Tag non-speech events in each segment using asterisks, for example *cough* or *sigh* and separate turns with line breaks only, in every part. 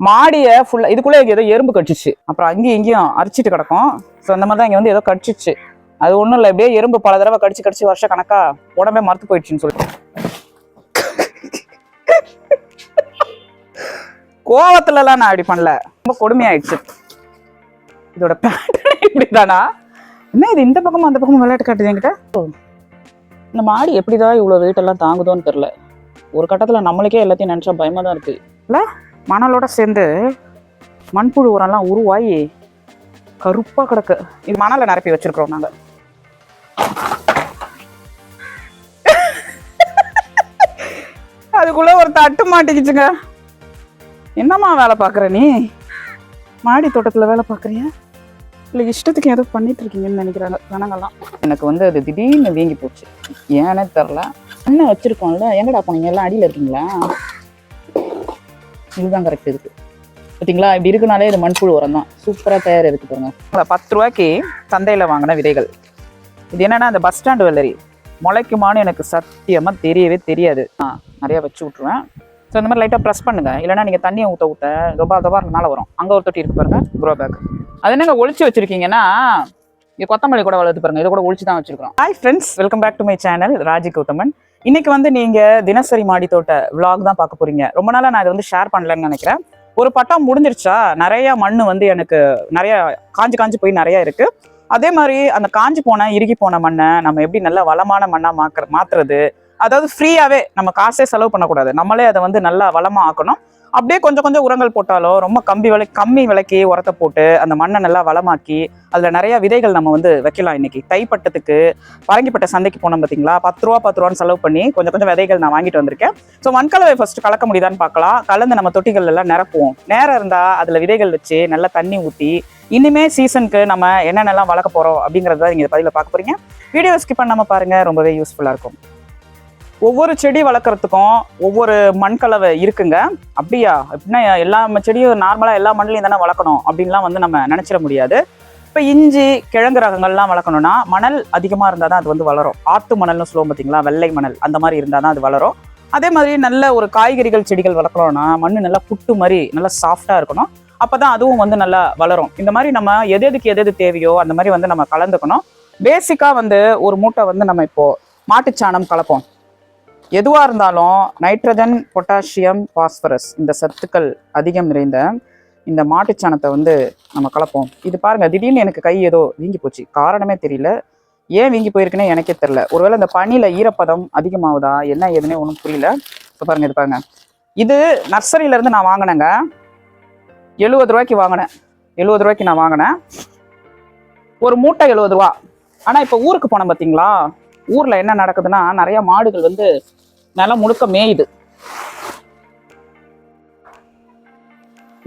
மாடியை ஃபுல்லா இதுக்குள்ளே ஏதோ எறும்பு கடிச்சிச்சு. அப்புறம் அங்கேயும் இங்கேயும் அரிச்சிட்டு கிடக்கும். ஸோ அந்த மாதிரி தான் இங்கே வந்து ஏதோ கடிச்சிச்சு. அது ஒன்றும் இல்லை இப்படியே எறும்பு பல தடவை கடிச்சு கடிச்சு வருஷ கணக்கா உடம்பே மறுத்து போயிடுச்சுன்னு சொல்லிட்டு கோவத்துலலாம் நான் அப்படி பண்ணல. ரொம்ப கொடுமையாயிடுச்சு. இதோட பேட்டர்ன் இப்படிதானா? என்ன இது இந்த பக்கமும் அந்த பக்கமும் விளையாட்டு காட்டுது என்கிட்ட? இந்த மாடி எப்படிதான் இவ்வளோ வெயிட் எல்லாம் தாங்குதோன்னு தெரில ஒரு கட்டத்தில் நம்மளுக்கே எல்லாத்தையும் நினச்சா பயமா தான் இருக்குது இல்ல மணலோட சேர்ந்து மண்புழு உரம்லாம் உருவாகி கருப்பாக கிடக்கு. இது மணலை நிரப்பி வச்சுருக்குறோம் நாங்கள் அதுக்குள்ளே ஒரு தட்டு மாட்டிக்கிச்சுங்க. என்னம்மா வேலை பார்க்குற நீ? மாடி தோட்டத்தில் வேலை பார்க்குறியா? இல்லை இஷ்டத்துக்கு ஏதோ பண்ணிட்டு இருக்கீங்கன்னு நினைக்கிறாங்க ஜனங்கள்லாம். எனக்கு வந்து அது திடீர்னு வீங்கி போச்சு. ஏன்னே தெரில. என்ன வச்சுருக்கோம்ல. எங்கடா போனீங்க? எல்லாம் அடியில் இருக்கீங்களா? இதுதான் கரெக்ட் இருக்கு. பார்த்தீங்களா இப்படி இருக்குனாலே இது மண்புழு உரம் தான். சூப்பராக தயார் இருக்கு பாருங்க. பத்து ரூபாய்க்கு சந்தையில் வாங்கின விதைகள். இது என்னன்னா அந்த பஸ் ஸ்டாண்டு வெள்ளரி. முளைக்குமான்னு எனக்கு சத்தியமாக தெரியவே தெரியாது. ஆ நிறையா வச்சு விட்ருவேன் ஸோ இந்த மாதிரி லைட்டாக ப்ரெஸ் பண்ணுங்கள் இல்லைன்னா நீங்கள் தண்ணியை ஊற்ற ஊற்ற தொபா கபா மேலே வரும். அங்கே ஒரு தொட்டி இருக்கு பாருங்கள் க்ரோ பேக் அது என்னங்க ஒழிச்சு வச்சிருக்கீங்கன்னா இங்கே கொத்தமல்லி கூட வளர்த்து பாருங்கள் இதை கூட ஒழிச்சு தான் வச்சிருக்கோம் hi friends welcome back to my channel Raji Gowthaman. இன்னைக்கு வந்து நீங்க தினசரி மாடி தோட்ட விளாக் தான் பார்க்க போறீங்க. ரொம்ப நாளா நான் இதை வந்து ஷேர் பண்ணலன்னு நினைக்கிறேன். ஒரு பட்டம் முடிஞ்சிருச்சா? நிறைய மண்ணு வந்து எனக்கு நிறைய காஞ்சு காஞ்சு போய் நிறைய இருக்கு. அதே மாதிரி அந்த காஞ்சி போன இறுகி போன மண்ணை நம்ம எப்படி நல்ல வளமான மண்ணா மாக்கிற மாத்துறது? அதாவது ஃப்ரீயாவே நம்ம காசே செலவு பண்ணக்கூடாது. நம்மளே அதை வந்து நல்லா வளமா ஆக்கணும். அப்படியே கொஞ்சம் கொஞ்சம் உரங்கள் போட்டாலோ ரொம்ப கம்பி விலை கம்மி விலைக்கு உரத்தை போட்டு அந்த மண்ணை நல்லா வளமாக்கி அதில் நிறைய விதைகள் நம்ம வந்து வைக்கலாம் இன்னைக்கு. தைப்பட்டத்துக்கு பரங்கிப்பட்ட சந்தைக்கு போனோம் பார்த்தீங்களா பத்து ரூபா பத்து ரூபான்னு செலவு பண்ணி கொஞ்சம் கொஞ்சம் விதைகள் நான் வாங்கிட்டு வந்திருக்கேன். ஸோ மண்கலவை ஃபர்ஸ்ட் கலக்க முடியுதான்னு பார்க்கலாம். கலந்து நம்ம தொட்டிகள் எல்லாம் நிரப்புவோம். நேரம் இருந்தால் அதில் விதைகள் வச்சு நல்லா தண்ணி ஊற்றி இனிமே சீசனுக்கு நம்ம என்னென்னலாம் வளர்க்க போகிறோம் அப்படிங்கிறத நீங்கள் பதிவில் பார்க்க போகிறீங்க வீடியோ ஸ்கிப் பண்ணாமல் பாருங்கள் ரொம்பவே யூஸ்ஃபுல்லாக இருக்கும். ஒவ்வொரு செடி வளர்க்குறதுக்கும் ஒவ்வொரு மண்கலவை இருக்குங்க. அப்படியா? அப்படின்னா எல்லா செடியும் நார்மலாக எல்லா மண்ணிலையும் தானே வளர்க்கணும்? அப்படின்லாம் வந்து நம்ம நினச்சிட முடியாது. இப்போ இஞ்சி கிழங்கு ரகங்கள்லாம் வளர்க்கணும்னா மணல் அதிகமாக இருந்தால் தான் அது வந்து வளரும். ஆத்து மணல்னு சொல்லுவோம் பார்த்தீங்களா வெள்ளை மணல். அந்த மாதிரி இருந்தால் தான் அது வளரும். அதே மாதிரி நல்ல ஒரு காய்கறிகள் செடிகள் வளர்க்கணும்னா மண் நல்லா புட்டு மாதிரி நல்லா சாஃப்டாக இருக்கணும். அப்போ தான் அதுவும் வந்து நல்லா வளரும். இந்த மாதிரி நம்ம எது எதுக்கு எது எது தேவையோ அந்த மாதிரி வந்து நம்ம கலந்துக்கணும். பேசிக்காக வந்து ஒரு மூட்டை வந்து நம்ம இப்போது மாட்டுச்சாணம் கலப்போம். எதுவாக இருந்தாலும் நைட்ரஜன் பொட்டாசியம் பாஸ்பரஸ் இந்த சத்துக்கள் அதிகம் நிறைந்த இந்த மாட்டுச்சாணத்தை வந்து நம்ம கலப்போம். இது பாருங்கள் திடீர்னு எனக்கு கை ஏதோ வீங்கி போச்சு. காரணமே தெரியல. ஏன் வீங்கி போயிருக்குன்னு எனக்கே தெரில ஒருவேளை இந்த பனியில் ஈரப்பதம் அதிகமாகுதா என்ன ஏதுன்னே ஒன்றும் புரியல. இப்போ பாருங்கள் இது பாருங்க. இது நர்சரியிலேருந்து நான் வாங்கினேங்க. எழுபது ரூபாய்க்கு வாங்கினேன். எழுபது ரூபாய்க்கு நான் வாங்கினேன். ஒரு மூட்டை எழுபது ரூபா. ஆனால் இப்போ ஊருக்கு போனேன் பார்த்தீங்களா ஊரில் என்ன நடக்குதுன்னா நிறையா மாடுகள் வந்து நிலம் முழுக்க மேயுது.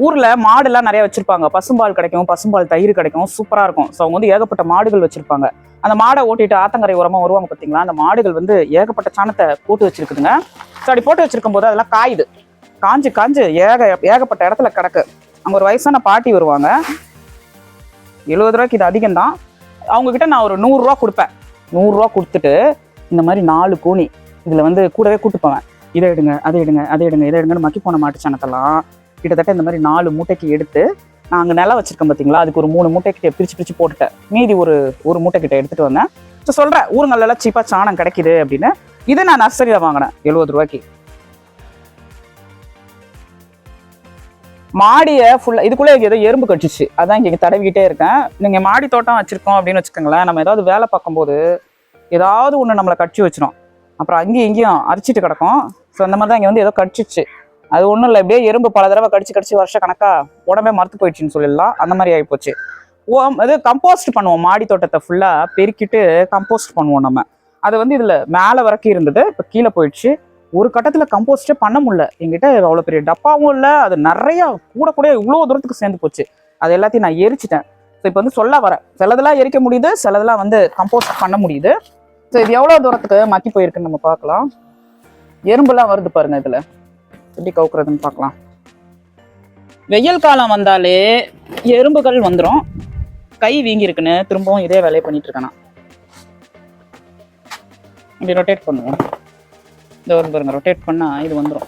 ஊர்ல மாடுலாம் நிறைய வச்சிருப்பாங்க. பசும்பால் கிடைக்கும் பசும்பால் தயிர் கிடைக்கும் சூப்பரா இருக்கும். ஸோ அவங்க வந்து ஏகப்பட்ட மாடுகள் வச்சிருப்பாங்க. அந்த மாடை ஓட்டிட்டு ஆத்தங்கரை உரமா வருவாங்க பார்த்தீங்களா அந்த மாடுகள் வந்து ஏகப்பட்ட சாணத்தை போட்டு வச்சிருக்குதுங்க. ஸோ அப்படி போட்டு வச்சிருக்கும் போது அதெல்லாம் காயுது. காஞ்சு காஞ்சு ஏக ஏகப்பட்ட இடத்துல கிடக்கு. அங்க ஒரு வயசான பாட்டி வருவாங்க. எழுபது ரூபாய்க்கு இது அதிகம் தான் அவங்க கிட்ட நான் ஒரு நூறுரூவா கொடுப்பேன். நூறுரூவா கொடுத்துட்டு இந்த மாதிரி நாலு கூனி இதில் வந்து கூடவே கூட்டு போவேன். இதை எடுங்க அதை எடுங்க அதை எடுங்க இதை எடுங்கன்னு மக்கி போன மாட்டுச்சாணத்தெல்லாம் கிட்டத்தட்ட இந்த மாதிரி நாலு மூட்டைக்கு எடுத்து நான் அங்கே நிலம் வச்சிருக்கேன் பார்த்தீங்களா அதுக்கு ஒரு மூணு மூட்டை பிரித்து பிரித்து போட்டுட்டேன். மீதி ஒரு ஒரு மூட்டை எடுத்துகிட்டு வந்தேன். ஸோ சொல்கிறேன் ஊருங்களெல்லாம் சீப்பாக சாணம் கிடைக்குது அப்படின்னு. இதை நான் நர்சரியில் வாங்கினேன் எழுபது ரூபாய்க்கு. மாடியை ஃபுல்லாக இதுக்குள்ளே ஏதோ எறும்பு கடிச்சிச்சு. அதான் இங்கே தடவிக்கிட்டே இருக்கேன். நீங்கள் மாடி தோட்டம் வச்சுருக்கோம் அப்படின்னு வச்சுக்கோங்களேன் நம்ம ஏதாவது வேலை பார்க்கும்போது ஏதாவது ஒன்று நம்மளை கடிச்சு வச்சிடும் அப்புறம் அங்கேயும் இங்கேயும் அரிச்சிட்டு கிடக்கும். ஸோ அந்த மாதிரி தான் இங்கே வந்து ஏதோ கடிச்சிச்சு. அது ஒன்றும் இல்லை இப்படியே எறும்பு பல தடவை கடிச்சு கடிச்சு வருஷ கணக்காக உடம்பே மறுத்து போயிடுச்சுன்னு சொல்லிடலாம். அந்த மாதிரி ஆகிப்போச்சு ஓ இது கம்போஸ்ட் பண்ணுவோம். மாடி தோட்டத்தை ஃபுல்லாக பெருக்கிட்டு கம்போஸ்ட் பண்ணுவோம் நம்ம. அது வந்து இதில் மேலே வரைக்கும் இருந்தது இப்போ கீழே போயிடுச்சு. ஒரு கட்டத்தில் கம்போஸ்டே பண்ண முடியல. எங்கிட்ட அவ்வளோ பெரிய டப்பாவும் இல்லை அது நிறையா கூட கூட இவ்வளோ தூரத்துக்கு சேர்ந்து போச்சு. அது எல்லாத்தையும் நான் எரிச்சிட்டேன். ஸோ இப்போ வந்து சொல்ல வரேன் சிலதெல்லாம் எரிக்க முடியுது சிலதெல்லாம் வந்து கம்போஸ்ட் பண்ண முடியுது. ஸோ இது எவ்வளோ தூரத்துக்கு மக்கி போயிருக்குன்னு நம்ம பார்க்கலாம். எறும்புலாம் வருது பாருங்க இதில். எப்படி கவுக்குறதுன்னு பார்க்கலாம். வெயில் காலம் வந்தாலே எறும்புகள் வந்துடும் கை வீங்கியிருக்குன்னு திரும்பவும் இதே வேலையை பண்ணிட்டு இருக்கேன் இப்படி ரொட்டேட் பண்ணுவோம். இந்த ஒரு பாருங்க ரொட்டேட் பண்ணா இது வந்துடும்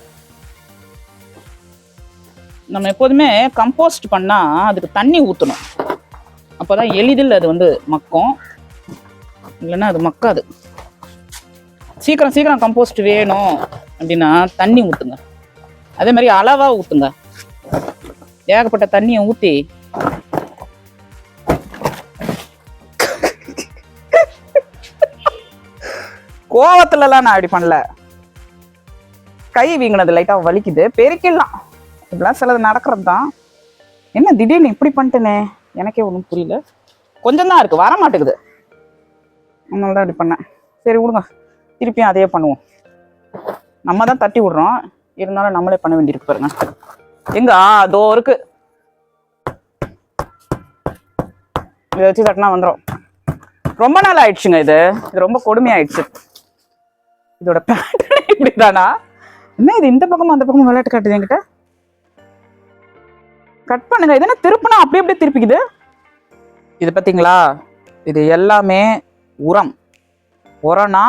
நம்ம எப்போதுமே கம்போஸ்ட் பண்ணால் அதுக்கு தண்ணி ஊற்றணும் அப்போ தான் எளிதில் அது வந்து மக்கும். இல்லைன்னா அது மக்காது. சீக்கிரம் சீக்கிரம் கம்போஸ்ட் வேணும் அப்படின்னா தண்ணி ஊற்றுங்க அதே மாதிரி அளவாக ஊற்றுங்க ஏகப்பட்ட தண்ணியை ஊற்றி கோவத்துலலாம் நான் அப்படி பண்ணல. கை வீங்கினது லைட்டாக வலிக்குது. பெருக்கிடலாம். இப்படிலாம் சிலது நடக்கிறது தான் என்ன திடீர்னு இப்படி பண்ணிட்டேனே? எனக்கே ஒன்றும் புரியல. கொஞ்சம் தான் இருக்குது வர மாட்டேங்குது அதனால தான் இப்படி பண்ணேன். சரி விடுங்க. திருப்பியும் அதே பண்ணுவோம். நம்ம தான் தட்டி விடுறோம். இருந்தாலும் நம்மளே பண்ண வேண்டியிருக்கு பாருங்க. எங்க? அதோ இருக்கு. இதை வச்சு தட்டினா வந்துடும் ரொம்ப நாள் ஆயிடுச்சுங்க இது. இது ரொம்ப கொடுமையாயிடுச்சு. இதோட பேட்டர்ன் *laughs* இப்படிதானா? என்ன இது? இந்த பக்கமும் அந்த பக்கமும் விளையாட்டு காட்டுது என்கிட்ட? கட் பண்ணுங்க. இது என்ன திருப்பினா? அப்படியே அப்படியே திருப்பிக்குது. இது பார்த்தீங்களா இது எல்லாமே உரம். உரம்னா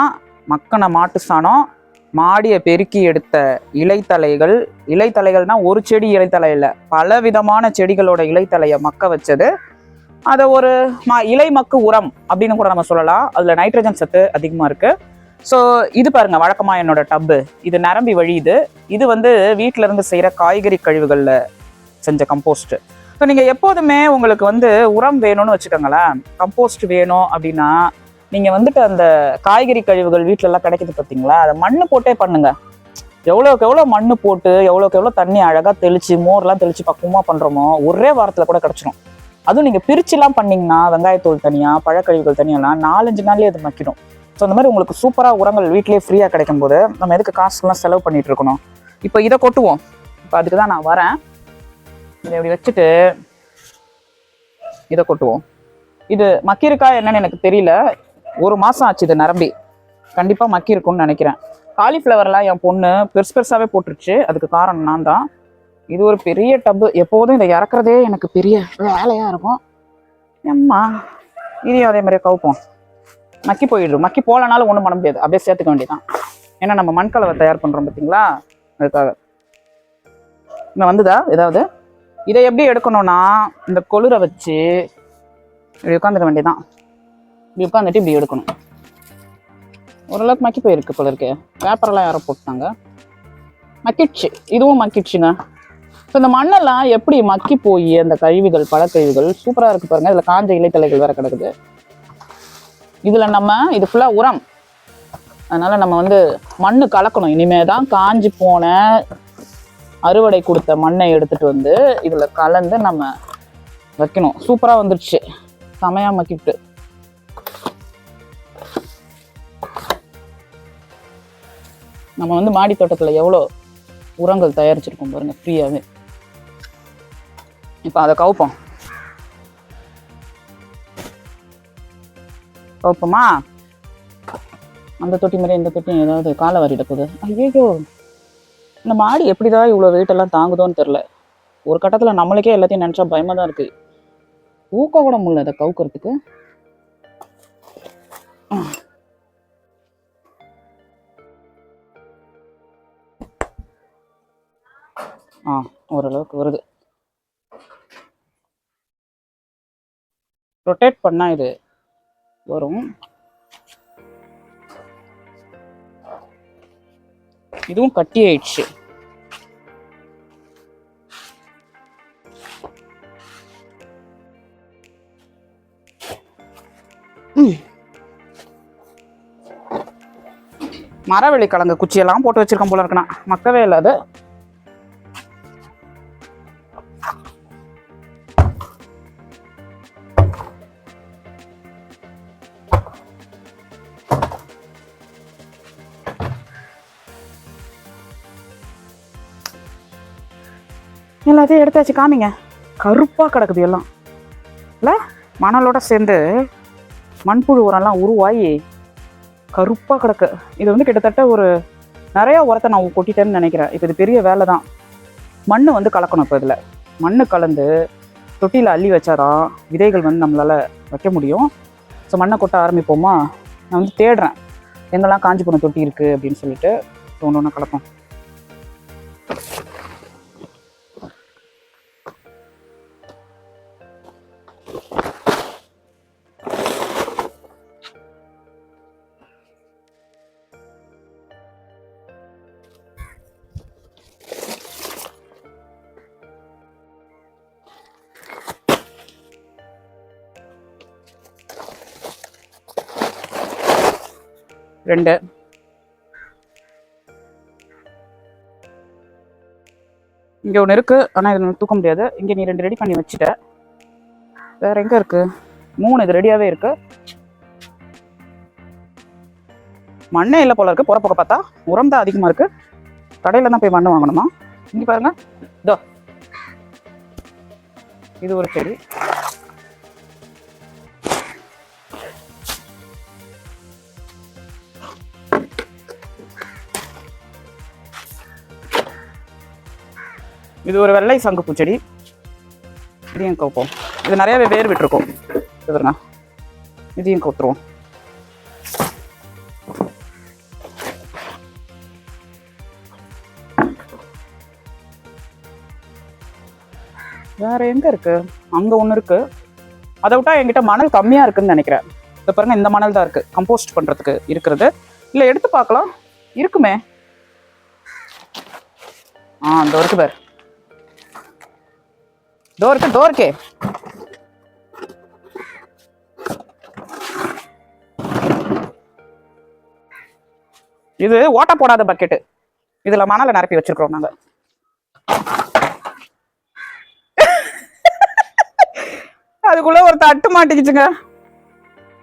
மக்கின மாட்டு சாணம் மாடியை பெருக்கி எடுத்த இலைத்தலைகள். இலைத்தலைகள்னா ஒரு செடி இலைத்தலை இல்லை பல விதமான செடிகளோட இலைத்தலையை மக்க வச்சது. அதை ஒரு ம இலை மக்கு உரம் அப்படின்னு கூட நம்ம சொல்லலாம். அதில் நைட்ரஜன் சத்து அதிகமாக இருக்குது ஸோ இது பாருங்கள் வழக்கமாக என்னோட டப்பு இது நரம்பி வழியுது. இது வந்து வீட்டில இருந்து செய்கிற காய்கறி கழிவுகளில் செஞ்ச கம்போஸ்ட்டு ஸோ நீங்கள் எப்போதுமே உங்களுக்கு வந்து உரம் வேணும்னு வச்சுக்கோங்களேன். கம்போஸ்ட் வேணும் அப்படின்னா நீங்கள் வந்துட்டு அந்த காய்கறி கழிவுகள் வீட்டிலலாம் கிடைக்குது பார்த்தீங்களா அதை மண்ணு போட்டே பண்ணுங்க. எவ்வளோக்கு எவ்வளோ மண்ணு போட்டு எவ்வளோக்கு எவ்வளோ தண்ணி அழகாக தெளித்து மோர்லாம் தெளித்து பக்குவமாக பண்ணுறோமோ ஒரே வாரத்தில் கூட கிடச்சிடும் அதுவும் நீங்கள் பிரிச்சுலாம் பண்ணிங்கன்னா வெங்காயத்தூள் தனியாக பழக்கழிவுகள் தனியாலாம் நாலஞ்சு நாள்லேயே அது மக்கிடும் ஸோ அந்த மாதிரி உங்களுக்கு சூப்பராக உரங்கள் வீட்டிலேயே ஃப்ரீயாக கிடைக்கும் போது நம்ம எதுக்கு காசுலாம் செலவு பண்ணிட்டு இருக்கணும்? இப்போ இதை கொட்டுவோம். இப்போ அதுக்கு தான் நான் வரேன். இதை இப்படி வச்சுட்டு இதை கொட்டுவோம். இது மக்கியிருக்கா என்னன்னு எனக்கு தெரியல. ஒரு மாதம் ஆச்சு இது நிரம்பி. கண்டிப்பாக மக்கி இருக்கும்னு நினைக்கிறேன் காலிஃப்ளவர்லாம் என் பொண்ணு பெருசு பெருசாகவே போட்டுருச்சு. அதுக்கு காரணம் நான் தான். இது ஒரு பெரிய டப்பு. எப்போதும் இதை இறக்குறதே எனக்கு பெரிய வேலையாக இருக்கும். எம்மா. இதையும் அதே மாதிரியே கவுப்போம். மக்கி போயிடுறோம் மக்கி போகலனாலும் ஒன்றும் பண்ண முடியாது. அப்படியே சேர்த்துக்க வேண்டியதான் ஏன்னா நம்ம மண்கலவை தயார் பண்ணுறோம் பார்த்தீங்களா அதுக்காக. இங்கே வந்துதா? ஏதாவது? இதை எப்படி எடுக்கணும்னா இந்த கொளுரை வச்சு இப்படி உட்காந்துக்க வேண்டியதான் இப்படி உட்காந்துட்டு இப்படி எடுக்கணும். ஓரளவுக்கு மக்கி போயிருக்கு போல இருக்கு. பேப்பரெல்லாம் யாரோ போட்டாங்க. மக்கிடுச்சு. இதுவும் மக்கிடுச்சுங்க ஸோ இந்த மண்ணெல்லாம் எப்படி மக்கி போய் அந்த கழிவுகள் பழக்கழிவுகள் சூப்பராக இருக்கு பாருங்க. இதில் காஞ்ச இலைத்தலைகள் வேற கிடக்குது. இதில் நம்ம இது ஃபுல்லாக உரம். அதனால் நம்ம வந்து மண்ணு கலக்கணும். இனிமே தான் காஞ்சி போன அறுவடை கொடுத்த மண்ணை எடுத்துகிட்டு வந்து இதில் கலந்து நம்ம வைக்கணும். சூப்பராக வந்துடுச்சு. செமையாக மக்கிட்டு. நம்ம வந்து மாடி தோட்டத்தில் எவ்வளோ உரங்கள் தயாரிச்சிருக்கோம் பாருங்க ஃப்ரீயாகவே இப்போ அதை கவுப்போம். கவுப்போமா? அந்த தொட்டி மாதிரி இந்த தொட்டி ஏதாவது காலை வாரிட போகுது ஐயோ இந்த மாடி எப்படிதான் இவ்வளோ வெயிட்டெல்லாம் தாங்குதோன்னு தெரில ஒரு கட்டத்தில் நம்மளுக்கே எல்லாத்தையும் நினச்சா பயமாக தான் இருக்குது ஊக்க கூட முடியல அதை கவுக்கிறதுக்கு. ஓரளவுக்கு வருது. ரொட்டேட் பண்ணா இது வரும். இதுவும் கட்டி ஆயிடுச்சு. ம். மரவள்ளி கிழங்கு குச்சியெல்லாம் போட்டு வச்சிருக்கேன் போல இருக்குண்ணா மக்கவே இல்லாத எடுத்தாச்சு காமிங்க. கருப்பாக கிடக்குது எல்லாம். இல்லை? மணலோட சேர்ந்து மண்புழு உரம்லாம் உருவாகி கருப்பாக கிடக்கு. இது வந்து கிட்டத்தட்ட ஒரு நிறையா உரத்தை நான் கொட்டிட்டேன்னு நினைக்கிறேன். இப்போ இது பெரிய வேலை தான். மண் வந்து கலக்கணும் இப்போ இதில். மண் கலந்து தொட்டியில் அள்ளி வச்சாதான் விதைகள் வந்து நம்மளால் வைக்க முடியும். ஸோ மண்ணை கொட்ட ஆரம்பிப்போமா? நான் வந்து தேடுறேன். எங்கெல்லாம் காஞ்சி போன தொட்டி இருக்குது அப்படின்னு சொல்லிட்டு ஒன்று ஒன்று கலப்போம். ரெண்டு. இங்க ஒன்று இருக்கு. ஆனால் இதில் தூக்க முடியாது. இங்க நீ ரெண்டு ரெடி பண்ணி வச்சுட்ட. வேற எங்க இருக்கு? மூணு இது ரெடியாவே இருக்கு. மண்ணே இல்லை போல இருக்கு. போற போக பார்த்தா உரம் தான் அதிகமா இருக்கு. கடையில தான் போய் மண்ணு வாங்கணுமா? இங்க பாருங்க. இதோ. இது ஒரு செடி. இது ஒரு வெள்ளை சங்கு பூச்செடி. இதையும் கவுப்போம் இது நிறையவே வேர் விட்டுருக்கோம். இது பாருங்க. இதையும் கவுத்துருவோம் வேற எங்க இருக்கு? அங்க ஒண்ணு இருக்கு. அதை விட்டா என்கிட்ட மணல் கம்மியா இருக்குன்னு நினைக்கிறேன். இதை பாருங்க இந்த மணல் தான் இருக்கு. கம்போஸ்ட் பண்றதுக்கு இருக்கிறது. இல்ல எடுத்து பார்க்கலாம். இருக்குமே. ஆ இந்த வரைக்கும் பேர். டோர் இருக்கு டோர் இது ஓட்ட போடாத பக்கெட்டு இதுல மணலை நிரப்பி வச்சிருக்கிறோம் நாங்க. அதுக்குள்ள ஒரு தட்டு மாட்டிக்கிச்சுங்க.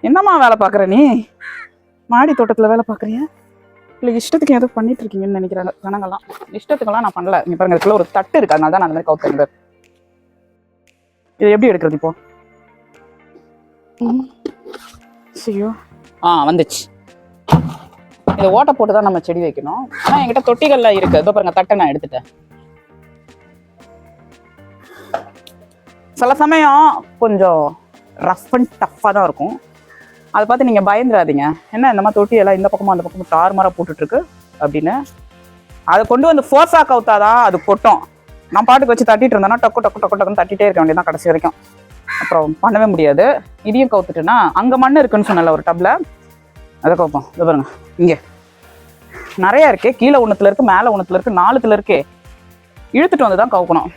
என்னம்மா வேலை பார்க்குற நீ? மாடி தோட்டத்துல வேலை பார்க்குறியா? இல்லை இஷ்டத்துக்கு ஏதோ பண்ணிட்டு இருக்கீங்கன்னு நினைக்கிறாங்க ஜனங்கள்லாம். இஷ்டத்துக்கெல்லாம் நான் பண்ணல. நீ பாருங்க இதுக்குள்ள ஒரு தட்டு இருக்கு. அதனால தான் நான் அந்த மாதிரி கவுத்து இது எப்படி எடுக்கிறது இப்போ. ஐயோ. ஆ வந்துச்சு. இதை ஓட்டை போட்டு தான் நம்ம செடி வைக்கணும். ஆனால் என்கிட்ட தொட்டிகள்ல இருக்கு. இதோ பாருங்க தட்டை நான் எடுத்துட்டேன். சில சமயம் கொஞ்சம் ரஃப் அண்ட் டஃப்பாக தான் இருக்கும். அதை பார்த்து நீங்கள் பயந்துடாதீங்க. என்ன இந்த மாதிரி தொட்டி எல்லாம் இந்த பக்கமும் அந்த பக்கமும் தாறுமாறாக போட்டுட்டு இருக்கு அப்படின்னு. அதை கொண்டு வந்து ஃபோர்ஸாக கவுத்தாதான் அது கொட்டும். நான் பாட்டுக்கு வச்சு தட்டிட்டு இருந்தேன்னா டக்கு டக்கு டக்கு டக்குன்னு தட்டிட்டே இருக்க வேண்டியதான் கடைசி வரைக்கும். அப்புறம் பண்ணவே முடியாது. இதையும் கவுத்துட்டுன்னா அங்கே மண் இருக்குன்னு சொன்னல ஒரு டப்பில் அதை கவுப்போம். இது பாருங்க. இங்கே. நிறைய இருக்கே. கீழே ஒன்றுத்துல இருக்கு மேலே ஒன்றுத்துல இருக்கு நாலுத்துல இருக்கே. இழுத்துட்டு வந்து தான் கவுக்கணும்.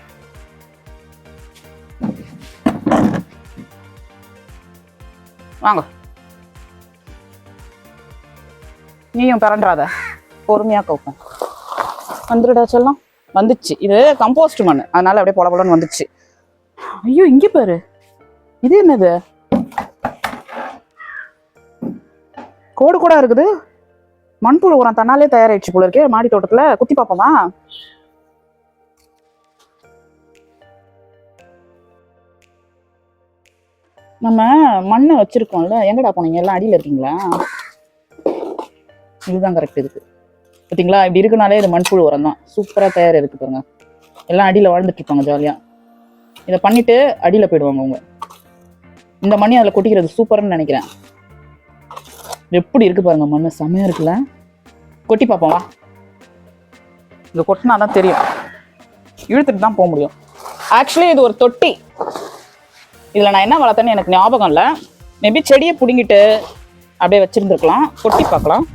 வாங்க. நீயும் பிறண்டாத பொறுமையாக கவுப்போம். வந்துடுடா செல்லம். வந்துச்சு. இது கம்போஸ்ட் மண். அதனால அப்படியே பொல பொலன்னு வந்துச்சு. ஐயோ இங்க பாரு. இது என்னது? கோடு கூட இருக்குது. மண்புழு உரம் தன்னாலே தயாராயிடுச்சு போல இருக்கே. மாடி தோட்டத்துல குத்தி பார்ப்போமா நம்ம மண்ணை வச்சிருக்கோம்ல. எங்கடா போனீங்க? எல்லாம் அடியில இருக்கீங்களா? இதுதான் கரெக்ட் இருக்கு பார்த்தீங்களா இப்படி இருக்கனாலே இது மண்புழு உரம் தான் சூப்பராக தயார் இருக்கு பாருங்க. எல்லாம் அடியில் வாழ்ந்துட்டு இருப்பாங்க ஜாலியாக இதை பண்ணிட்டு அடியில் போயிடுவாங்க அவங்க. இந்த மண்ணி அதில் கொட்டிக்கிறது சூப்பர்னு நினைக்கிறேன். எப்படி இருக்கு பாருங்க மண் செமையா இருக்குல்ல? கொட்டி பார்ப்போம் வா. இது கொட்டினா தான் தெரியும். இழுத்துட்டு தான் போக முடியும். ஆக்சுவலி இது ஒரு தொட்டி. இதில் நான் என்ன வளர்த்தேன்னு எனக்கு ஞாபகம் இல்லை. மேபி செடியை பிடுங்கிட்டு அப்படியே வச்சிருந்துருக்கலாம். கொட்டி பார்க்கலாம்.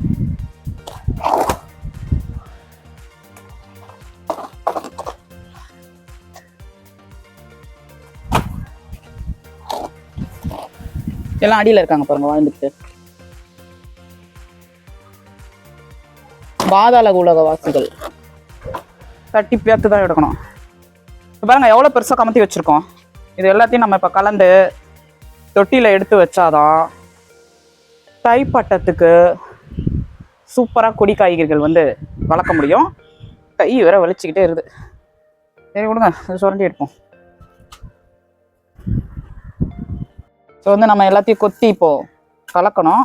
எல்லாம் அடியில் இருக்காங்க பாருங்க வாழ்ந்துட்டு. பாதாள உலக வாசிகள். தட்டி பேர்த்து தான் எடுக்கணும். பாருங்க எவ்வளோ பெருசாக கமத்தி வச்சுருக்கோம். இது எல்லாத்தையும் நம்ம இப்போ கலந்து தொட்டியில் எடுத்து வச்சாதான் தைப்பட்டத்துக்கு சூப்பராக கொடி காய்கறிகள் வந்து வளர்க்க முடியும். கை வேற வலிச்சுக்கிட்டே இருக்குது. சரி விடுங்க சுரண்டி எடுப்போம். ஸோ வந்து நம்ம எல்லாத்தையும் கொத்தி இப்போது கலக்கணும்.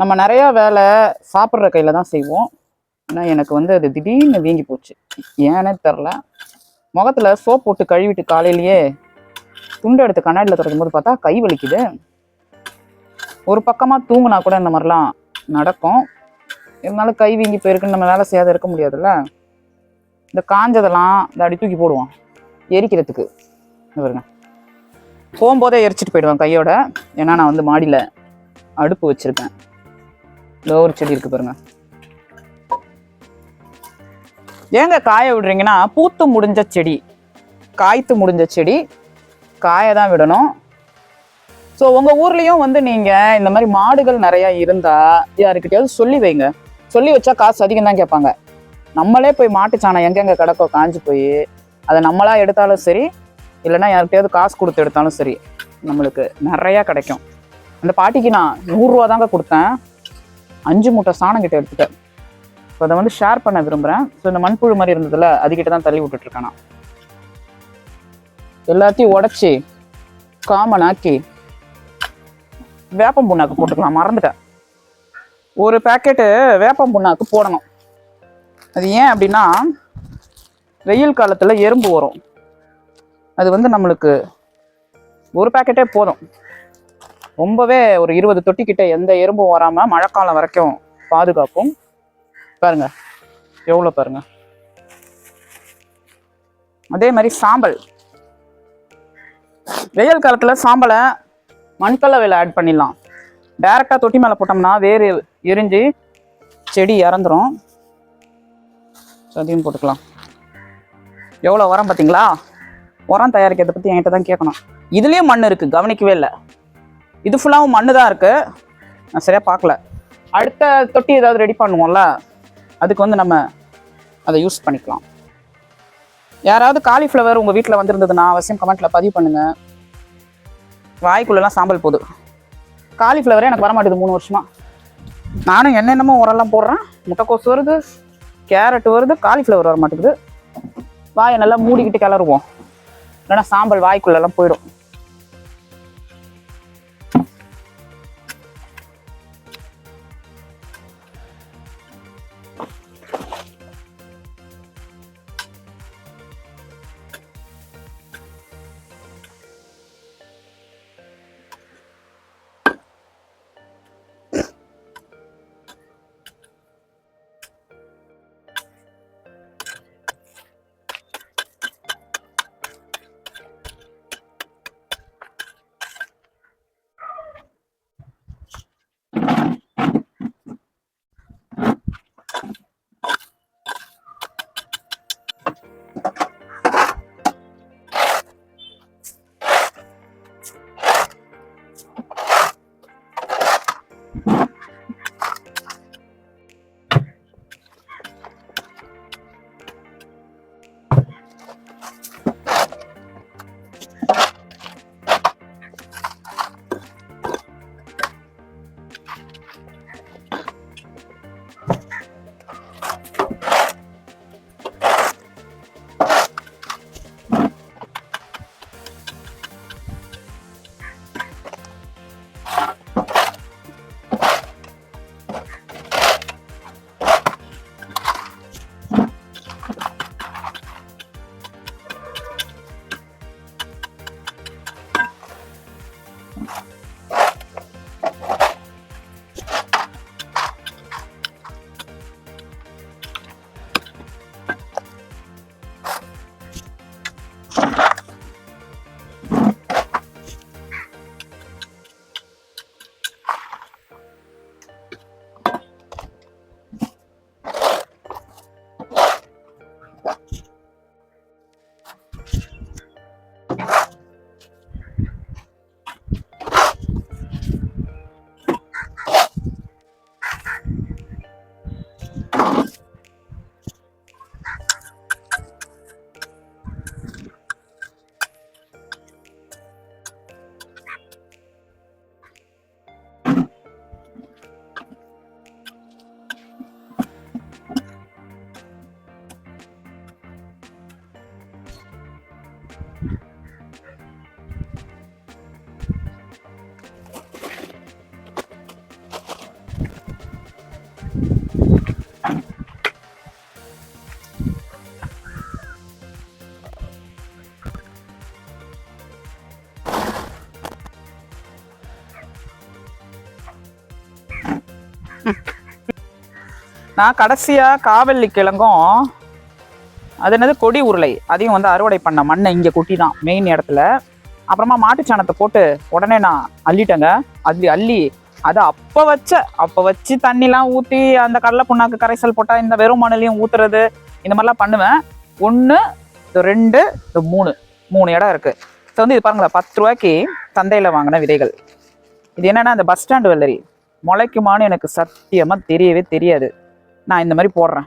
நம்ம நிறையா வேலை சாப்பிட்ற கையில் தான் செய்வோம். ஆனால் எனக்கு வந்து அது திடீர்னு வீங்கி போச்சு. ஏன்னே தெரில முகத்தில் சோப் போட்டு கழுவிட்டு காலையிலேயே துண்டு எடுத்து கண்ணாடியில் திறக்கும் போது பார்த்தா கை வலிக்குது. ஒரு பக்கமாக தூங்குனா கூட இந்த மாதிரிலாம் நடக்கும். இருந்தாலும் கை வீங்கி போயிருக்குன்னு நம்ம வேலை செய்யாத இருக்க முடியாதுல்ல. இந்த காஞ்சதெல்லாம் இந்த அடி தூக்கி போடுவோம் எரிக்கிறதுக்கு. இது பாருங்க. போகும்போதே எரிச்சிட்டு போயிடுவேன் கையோட. ஏன்னா நான் வந்து மாடியில் அடுப்பு வச்சுருக்கேன். இதோ ஒரு செடி இருக்கு பாருங்க. ஏங்க காய விடுறீங்கன்னா பூத்து முடிஞ்ச செடி காய்த்து முடிஞ்ச செடி காய தான் விடணும். ஸோ உங்கள் ஊர்லேயும் வந்து நீங்கள் இந்த மாதிரி மாடுகள் நிறையா இருந்தால் யாருக்கிட்டையாவது சொல்லி வைங்க. சொல்லி வச்சா காசு அதிகம் தான் கேட்பாங்க. நம்மளே போய் மாட்டு சாணம் எங்கெங்கே கிடக்கோ காஞ்சு போய் அதை நம்மளாக எடுத்தாலும் சரி இல்லைன்னா யார்கிட்டயாவது காசு கொடுத்து எடுத்தாலும் சரி நம்மளுக்கு நிறையா கிடைக்கும். அந்த பாட்டிக்கு நான் நூறுரூவா தாங்க கொடுத்தேன். அஞ்சு மூட்டை சாணம் கிட்ட எடுத்துட்டேன். ஸோ அதை வந்து ஷேர் பண்ண விரும்புகிறேன் ஸோ இந்த மண்புழு மாதிரி இருந்ததுல அதுக்கிட்ட தான் தள்ளி விட்டுட்ருக்கேன் நான். எல்லாத்தையும் உடச்சி காமன் ஆக்கி வேப்பம் புண்ணாக்கு போட்டுக்கலாம் மறந்துட்டேன். ஒரு பேக்கெட்டு வேப்பம் புண்ணாக்கு போடணும். அது ஏன் அப்படின்னா வெயில் காலத்தில் எறும்பு வரும். அது வந்து நம்மளுக்கு ஒரு பேக்கெட்டே போதும். ரொம்பவே ஒரு இருபது தொட்டிக்கிட்ட எந்த எறும்பும் வராமல் மழைக்காலம் வரைக்கும் பாதுகாக்கும். பாருங்க எவ்வளோ பாருங்க. அதே மாதிரி சாம்பல். வெயில் காலத்தில் சாம்பலை மண்கலவையில் ஆட் பண்ணிடலாம். டைரெக்டாக தொட்டி மேலே போட்டோம்னா வேறு எரிஞ்சு செடி இறந்துரும். அதையும் போட்டுக்கலாம். எவ்வளோ உரம் பார்த்தீங்களா? உரம் தயாரிக்கிறத பற்றி என்கிட்ட தான் கேட்கணும். இதுலேயும் மண் இருக்குது கவனிக்கவே இல்லை. இது ஃபுல்லாகவும் மண்ணு தான் இருக்குது நான் சரியாக பார்க்கல. அடுத்த தொட்டி ஏதாவது ரெடி பண்ணுவோம்ல அதுக்கு வந்து நம்ம அதை யூஸ் பண்ணிக்கலாம். யாராவது காலிஃப்ளவர் உங்கள் வீட்டில் வந்திருந்ததுன்னா அவசியம் கமெண்ட்டில் பதிவு பண்ணுங்கள் வாய்க்குள்ளெல்லாம் சாம்பல் போகுது. காலிஃப்ளவரே எனக்கு வரமாட்டேது மூணு வருஷமாக நானும் என்னென்னமோ உரம்லாம் போடுறேன். முட்டைக்கோஸ் வருது கேரட் வருது காலிஃப்ளவர் வர மாட்டேங்குது வாயை நல்லா மூடிக்கிட்டு கிளறுவோம். இல்லைன்னா சாம்பல் வாய்க்குள்ளெல்லாம் போயிடும். நான் கடைசியாக காவல்லி கிழங்கும் அது என்னது கொடி உருளை. அதையும் வந்து அறுவடை பண்ண மண்ணை இங்கே கொட்டி தான் மெயின் இடத்துல. அப்புறமா மாட்டுச்சாணத்தை போட்டு உடனே நான் அள்ளிட்டேங்க. அள்ளி அள்ளி அதை அப்போ வச்ச அப்போ வச்சு தண்ணிலாம் ஊற்றி அந்த கடலை புண்ணாக்கு கரைசல் போட்டால் இந்த வெறும் மணலையும் ஊற்றுறது இந்த மாதிரிலாம் பண்ணுவேன். ஒன்று ரெண்டு இது மூணு மூணு இடம் இருக்குது ஸோ வந்து இது பாருங்களேன் பத்து ரூபாய்க்கு சந்தையில் வாங்கின விதைகள். இது என்னென்னா அந்த பஸ் ஸ்டாண்டு வெள்ளரி. முளைக்குமான்னு எனக்கு சத்தியமாக தெரியவே தெரியாது. நான் இந்த மாதிரி போடுறேன்.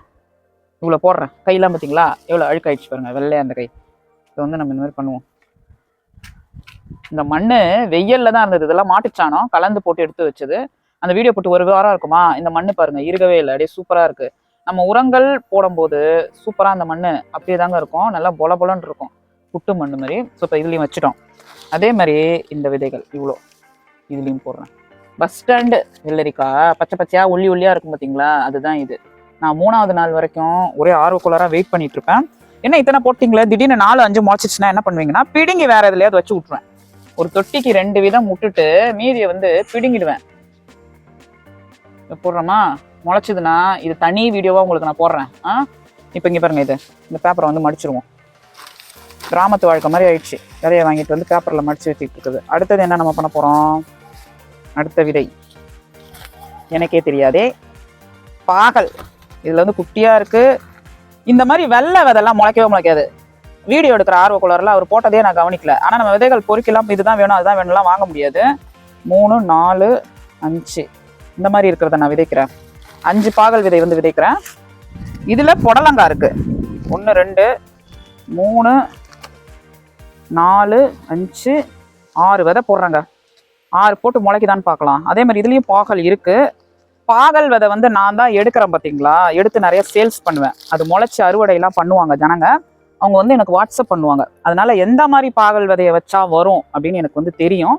இவ்வளோ போடுறேன். கையெல்லாம் பார்த்தீங்களா? எவ்வளோ அழுக்காயிடுச்சு பாருங்க. வெள்ளையா அந்த கை. இதை வந்து நம்ம இந்த மாதிரி பண்ணுவோம். இந்த மண் வெயில்ல தான் இருந்தது. இதெல்லாம் மாட்டுச்சாணம். கலந்து போட்டு எடுத்து வச்சது. அந்த வீடியோ போட்டு ஒரு வாரம் இருக்குமா? இந்த மண் பாருங்க. இருக்கவே இல்லை. அப்படியே சூப்பராக இருக்கு. நம்ம உரங்கள் போடும்போது சூப்பராக அந்த மண் அப்படியே தாங்க இருக்கும். நல்லா பொல பொலன்னு இருக்கும். புட்டு மண் மாதிரி. ஸோ இப்போ இதுலேயும் வச்சுட்டோம். அதே மாதிரி இந்த விதைகள் இவ்வளோ. இதுலேயும் போடுறேன். பஸ் ஸ்டாண்டு வெள்ளரிக்காய் பச்சை பச்சையாக ஒல்லி ஒல்லியாக இருக்கும் பார்த்தீங்களா அதுதான் இது. நான் மூணாவது நாள் வரைக்கும் ஒரே ஆர்வக்குள்ளராக வெயிட் பண்ணிட்டு இருப்பேன் என்ன இத்தனை போட்டிங்களே? திடீர்னு நாலு அஞ்சு முளைச்சிச்சுன்னா என்ன பண்ணுவீங்கன்னா பிடுங்கி வேற எதுலையாவது வச்சு விட்ருவேன் ஒரு தொட்டிக்கு ரெண்டு விதம் விட்டுட்டு மீதியை வந்து பிடுங்கிடுவேன். போடுறோமா? முளைச்சதுன்னா இது தனி வீடியோவா உங்களுக்கு நான் போடுறேன். ஆ? இப்போ இங்கே பாருங்க இது. இந்த பேப்பரை வந்து மடிச்சிருவோம். கிராமத்து வாழ்க்கை மாதிரி ஆயிடுச்சு. விதையை வாங்கிட்டு வந்து பேப்பரில் மடிச்சு வச்சுக்கிட்டு இருக்குது. அடுத்தது என்ன நம்ம பண்ண போகிறோம் அடுத்த விதை எனக்கே தெரியாதே. பாகல். இதில் வந்து குட்டியாக இருக்குது இந்த மாதிரி வெள்ளை விதெல்லாம் முளைக்கவே முளைக்காது. வீடியோ எடுக்கிற ஆர்வ குளரில் அவர் போட்டதே நான் கவனிக்கல. ஆனால் நம்ம விதைகள் பொறுக்கலாம். இதுதான் வேணும் அதுதான் வேணும்லாம் வாங்க முடியாது. மூணு நாலு அஞ்சு. இந்த மாதிரி இருக்கிறத நான் விதைக்கிறேன். அஞ்சு பாகல் விதை வந்து விதைக்கிறேன். இதில் புடலங்காய் இருக்குது ஒன்று ரெண்டு மூணு நாலு அஞ்சு ஆறு விதை போடுறாங்க. ஆறு போட்டு முளைக்குதான்னு பார்க்கலாம். அதே மாதிரி இதுலேயும் பாகல் இருக்குது பாகல் விதை வந்து நான் தான் எடுக்கிறேன் பார்த்தீங்களா? எடுத்து நிறைய சேல்ஸ் பண்ணுவேன். அது முளைச்சி அறுவடையெல்லாம் பண்ணுவாங்க ஜனங்க. அவங்க வந்து எனக்கு வாட்ஸ்அப் பண்ணுவாங்க. அதனால எந்த மாதிரி பாகல் விதையை வச்சா வரும் அப்படின்னு எனக்கு வந்து தெரியும்.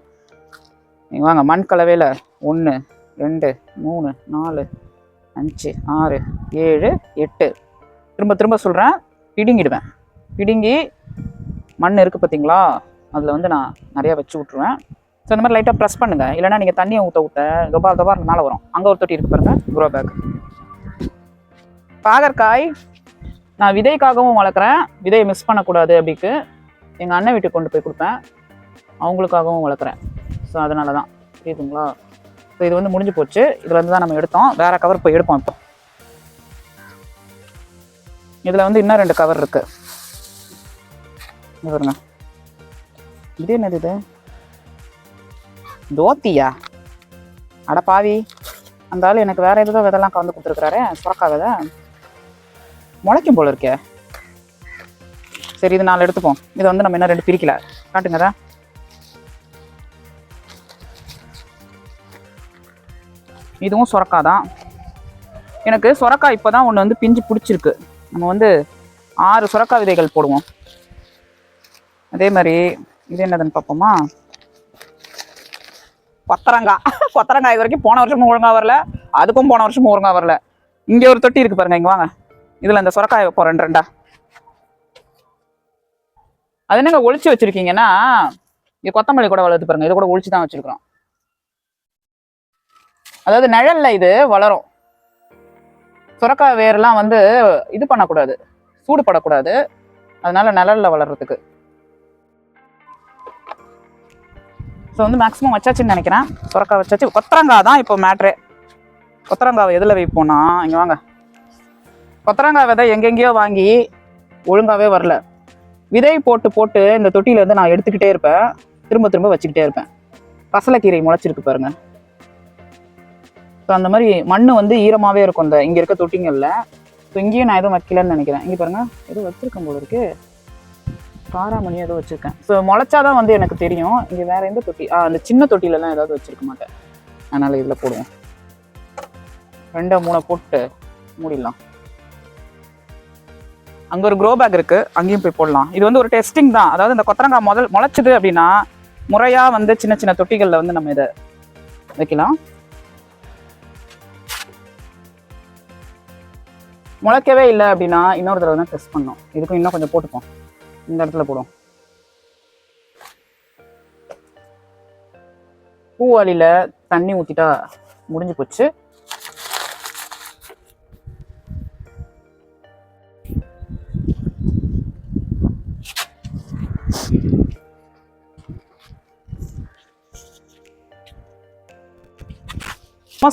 வாங்க மண் கலவையில் ஒன்று ரெண்டு மூணு நாலு அஞ்சு ஆறு ஏழு எட்டு. திரும்ப திரும்ப சொல்கிறேன் பிடுங்கிடுவேன். பிடுங்கி மண் இருக்குது பார்த்தீங்களா? அதில் வந்து நான் நிறையா வச்சு விட்ருவேன் ஸோ இந்த மாதிரி லைட்டாக ப்ரெஸ் பண்ணுங்கள் இல்லைன்னா நீங்கள் தண்ணியை ஊற்ற ஊற்ற கபா கபா மேலே வரும். அங்கே ஒரு தொட்டி இருக்கு பாருங்கள் குரோ பேக் பாகற்காய் நான் விதைக்காகவும் வளர்க்குறேன். விதையை மிஸ் பண்ணக்கூடாது அப்படிக்கு எங்கள் அண்ணன் வீட்டுக்கு கொண்டு போய் கொடுப்பேன். அவங்களுக்காகவும் வளர்க்குறேன். ஸோ அதனால தான் புரியுதுங்களா? ஸோ இது வந்து முடிஞ்சு போச்சு. இதில் தான் நம்ம எடுத்தோம். வேறு கவர் போய் எடுப்போம் இப்போ. இதில் வந்து இன்னும் ரெண்டு கவர் இருக்குது பாருங்க. இது என்னது இது? தோத்தியா? அட பாவி. அந்த ஆள் எனக்கு வேற ஏதோ விதெல்லாம் கலந்து கொடுத்துருக்குறாரு சுரக்கா விதை. முளைக்கும் போல இருக்கே. சரி இது நாலு எடுத்துப்போம். இதை வந்து நம்ம இன்னும் ரெண்டு பிரிக்கல. காட்டுங்க தான் இதுவும் சுரக்கா தான். எனக்கு சுரக்கா இப்போ தான் ஒன்று வந்து பிஞ்சு பிடிச்சிருக்கு. நம்ம வந்து ஆறு சுரக்கா விதைகள் போடுவோம். அதே மாதிரி இது என்னதுன்னு பார்ப்போமா? கொத்தரங்காய் கொத்தரங்காய் இது வரைக்கும் போன வருஷமும் ஒழுங்கா வரல. அதுக்கும் போன வருஷமும் ஒழுங்கா வரல. இங்கே ஒரு தொட்டி இருக்கு பாருங்க இங்கே வாங்க. இதில் இந்த சுரக்காய் வைப்போம் ரெண்டு ரெண்டா. அது என்னங்க ஒழிச்சு வச்சிருக்கீங்கன்னா இங்கே கொத்தமல்லி கூட வளர்த்து பாருங்க இது கூட ஒழிச்சு தான் வச்சிருக்கிறோம். அதாவது நிழல்ல இது வளரும். சுரக்காய் வேர்லாம் வந்து இது பண்ணக்கூடாது சூடுபடக்கூடாது அதனால நிழல்ல வளர்றதுக்கு. ஸோ வந்து மேக்ஸிமம் வச்சாச்சுன்னு நினைக்கிறேன். சுரக்காய் வச்சாச்சு. கொத்தரங்காய் தான் இப்போ மேட்ரு கொத்தரங்காவை எதில் வைப்போம்னா இங்கே வாங்க. கொத்தரங்காய் விதை எங்கெங்கேயோ வாங்கி ஒழுங்காகவே வரல. விதை போட்டு போட்டு இந்த தொட்டியிலேருந்து நான் எடுத்துக்கிட்டே இருப்பேன். திரும்ப திரும்ப வச்சுக்கிட்டே இருப்பேன். பசலைக்கீரை முளைச்சிருக்கு பாருங்க. ஸோ அந்த மாதிரி மண் வந்து ஈரமாகவே இருக்கும். இந்த இங்கே இருக்க தொட்டிங்களில். ஸோ இங்கேயும் நான் எதுவும் வைக்கலன்னு நினைக்கிறேன். இங்கே பாருங்கள் எதுவும் வச்சிருக்கேன் போல இருக்குது காராமணி ஏதோ வச்சுருக்கேன். ஸோ முளைச்சாதான் வந்து எனக்கு தெரியும். இங்கே வேற எந்த தொட்டி? ஆ அந்த சின்ன தொட்டிலலாம் ஏதாவது வச்சுருக்க மாட்டேன். அதனால் இதில் போடுவோம். ரெண்டோ மூணை போட்டு மூடிடலாம். அங்கே ஒரு க்ரோ பேக் இருக்கு. அங்கேயும் போய் போடலாம். இது வந்து ஒரு டெஸ்டிங் தான். அதாவது இந்த கொத்தரங்காய் முதல் முளைச்சிது அப்படின்னா முறையாக வந்து சின்ன சின்ன தொட்டிகளில் வந்து நம்ம இதை வைக்கலாம். முளைக்கவே இல்லை அப்படின்னா இன்னொரு தடவை தான் டெஸ்ட் பண்ணோம் இதுக்கும் இன்னும் கொஞ்சம் போட்டுப்போம். இந்த இடத்துல போடுவோம். பூவாளியில் தண்ணி ஊற்றிட்டா முடிஞ்சு போச்சு.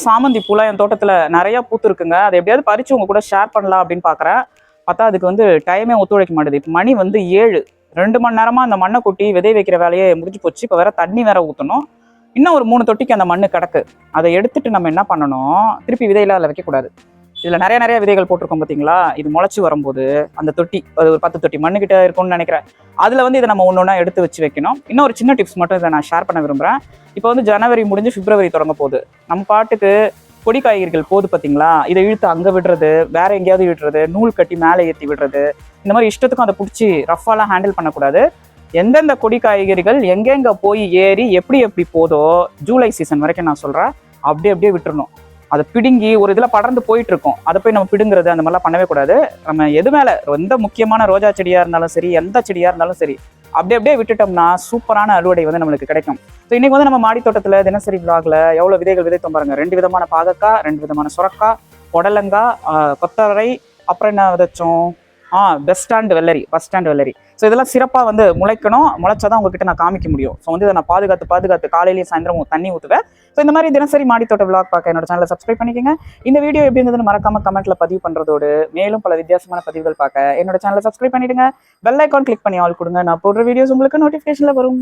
சாமந்தி பூலாம் என் தோட்டத்தில் நிறையா பூத்துருக்குங்க அதை எப்படியாவது பறித்து உங்கள் கூட ஷேர் பண்ணலாம் அப்படின்னு பார்க்குறேன் பார்த்தா அதுக்கு வந்து டைமே ஒத்துழைக்க மாட்டேது. இப்போ மணி வந்து ஏழு. ரெண்டு மணி நேரமாக அந்த மண்ணை கொட்டி விதை வைக்கிற வேலையை முடிஞ்சு போச்சு. இப்போ வேற தண்ணி வேற ஊற்றணும் இன்னும் ஒரு மூணு தொட்டிக்கு அந்த மண்ணு கிடக்கு. அதை எடுத்துட்டு நம்ம என்ன பண்ணணும்? திருப்பி விதையில அதில் வைக்கக்கூடாது. இதில் நிறைய நிறைய விதைகள் போட்டிருக்கோம் பார்த்தீங்களா? இது முளைச்சி வரும்போது அந்த தொட்டி அது ஒரு பத்து தொட்டி மண்ணுக்கிட்ட இருக்கும்னு நினைக்கிறேன். அதில் வந்து இதை நம்ம ஒன்று ஒன்றா எடுத்து வச்சு வைக்கணும். இன்னும் ஒரு சின்ன டிப்ஸ் மட்டும் இதை நான் ஷேர் பண்ண விரும்புகிறேன் இப்போ வந்து ஜனவரி முடிஞ்சு பிப்ரவரி தொடங்க போகுது. நம்ம பாட்டுக்கு கொடி காய்கறிகள் போகுது பார்த்தீங்களா இதை இழுத்து அங்கே விடுறது வேற எங்கேயாவது விடுறது நூல் கட்டி மேலே ஏற்றி விடுறது இந்த மாதிரி இஷ்டத்துக்கும் அதை பிடிச்சி ரஃபாலாம் ஹேண்டில் பண்ணக்கூடாது. எந்தெந்த கொடி காய்கறிகள் எங்கெங்கே போய் ஏறி எப்படி எப்படி போதோ ஜூலை சீசன் வரைக்கும் நான் சொல்கிறேன் அப்படியே அப்படியே விட்டுருணும் அதை பிடுங்கி ஒரு இதில் படர்ந்து போயிட்டு இருக்கும் அதை போய் நம்ம பிடுங்குறது அந்த மாதிரிலாம் பண்ணவே கூடாது. நம்ம எது மேலே எந்த முக்கியமான ரோஜா செடியாக இருந்தாலும் சரி எந்த செடியாக இருந்தாலும் சரி அப்படியே அப்படியே விட்டுட்டோம்னா சூப்பரான அறுவடை வந்து நம்மளுக்கு கிடைக்கும். ஸோ இன்னைக்கு வந்து நம்ம மாடி தோட்டத்தில் தினசரி விலாகில் எவ்வளோ விதைகள் விதைத்தோம் பாருங்கள் ரெண்டு விதமான பாகக்காய் ரெண்டு விதமான சுரக்காய் புடலங்காய் கொத்தவரை அப்புறம் என்ன விதைச்சோம்? ஆ பெஸ்ட் ஸ்டாண்ட் வெள்ளரி பஸ் ஸ்டாண்ட் வெள்ளரி. ஸோ இதெல்லாம் சிறப்பாக வந்து முளைக்கணும். முளைச்சாதான் உங்ககிட்ட நான் காமிக்க முடியும். ஸோ வந்து இதை நான் பாதுகாத்து பாதுகாத்து காலையிலேயும் சாயந்தரம் தண்ணி ஊற்றுவேன் ஸோ இந்த மாதிரி தினசரி மாடித்தோட்ட விளாக் பார்க்க என்னோட சேனலை சப்ஸ்கிரைப் பண்ணிக்கோங்க. இந்த வீடியோ எப்படி இருந்ததுன்னு மறக்காம கமெண்ட்ல பதிவு பண்றதோடு மேலும் பல வித்தியாசமான பதிவுகள் பார்க்க என்னோட சேனலை சப்ஸ்கிரைப் பண்ணிடுங்க. பெல் ஐக்கான் கிளிக் பண்ணி ஆல் கொடுங்க. நான் போடுற வீடியோஸ் உங்களுக்கு நோட்டிஃபிகேஷன்ல வரும்.